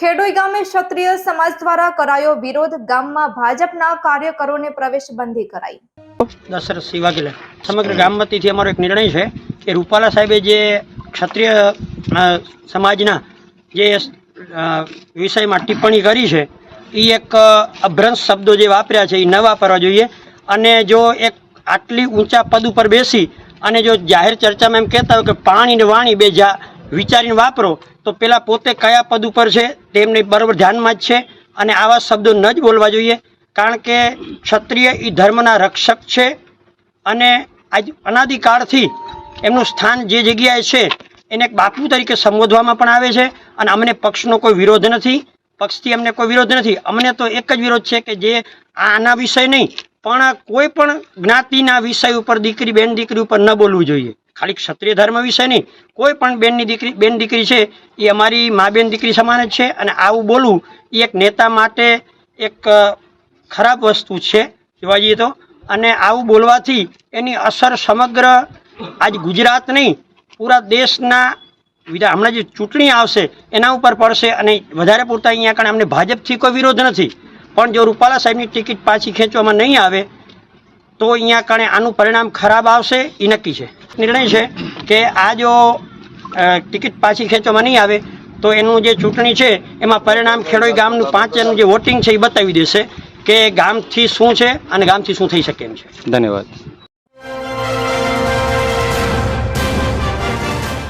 ખેડોઈ ગામે ક્ષત્રિય સમાજ દ્વારા કરાયો વિરોધ. ગામમાં ભાજપના કાર્યકરોને પ્રવેશબંધી કરાઈ. દશરથ વાઘેલા સમગ્ર ગામ વતીથી અમારો એક નિર્ણય છે કે રૂપાલા સાહેબે જે ક્ષત્રિય સમાજના જે વિષયમાં ટિપ્પણી કરી છે એ એક અભ્રંશ શબ્દો જે વાપર્યા છે એ ન વાપરવા જોઈએ. અને જો એક આટલી ઊંચા પદ ઉપર બેસી અને જો જાહેર ચર્ચામાં એમ કહેતા હોય કે પાણી ને વાણી બે જા, વિચારીને વાપરો તો પેલા પોતે કયા પદ ઉપર છે તેમને બરોબર ધ્યાનમાં જ છે અને આવા શબ્દો ન જ બોલવા જોઈએ. કારણ કે ક્ષત્રિય એ ધર્મના રક્ષક છે અને આજ અનાદિકાળથી એમનું સ્થાન જે જગ્યાએ છે એને એક બાપુ તરીકે સંબોધવામાં પણ આવે છે અને અમને પક્ષનો કોઈ વિરોધ નથી. પક્ષથી અમને કોઈ વિરોધ નથી. અમને તો એક જ વિરોધ છે કે જે આના વિષય નહીં, પણ કોઈ પણ જ્ઞાતિના વિષય ઉપર, દીકરી બેન દીકરી ઉપર ન બોલવું જોઈએ. ખાલી ક્ષત્રિય ધર્મ વિશે નહીં. કોઈ પણ બેનની દીકરી બેન દીકરી છે, એ અમારી મા બેન દીકરી સમાન જ છે અને આવું બોલવું એ એક નેતા માટે એક ખરાબ વસ્તુ છે જોવા જઈએ તો. અને આવું બોલવાથી એની અસર સમગ્ર આજ ગુજરાત નહીં, પૂરા દેશના વિધા હમણાં જે ચૂંટણી આવશે, એના ઉપર પડશે અને વધારે પૂરતા અહીંયા કારણ અમને ભાજપથી કોઈ વિરોધ નથી. પણ જો રૂપાલા સાહેબની ટિકિટ પાછી ખેંચવામાં નહીં આવે તો અહીંયા કણે આનું પરિણામ ખરાબ આવશે એ નક્કી છે. નિર્ણય છે કે આ જો ટિકિટ પાછી ખેંચવામાં નહીં આવે, તો એનું જે ચૂંટણી છે, એમાં પરિણામ ખેડોઈ ગામનું પાંચનું જે વોટિંગ છે એ બતાવી દેશે કે ગામથી શું છે અને ગામથી શું થઈ શકે એમ છે. ધન્યવાદ.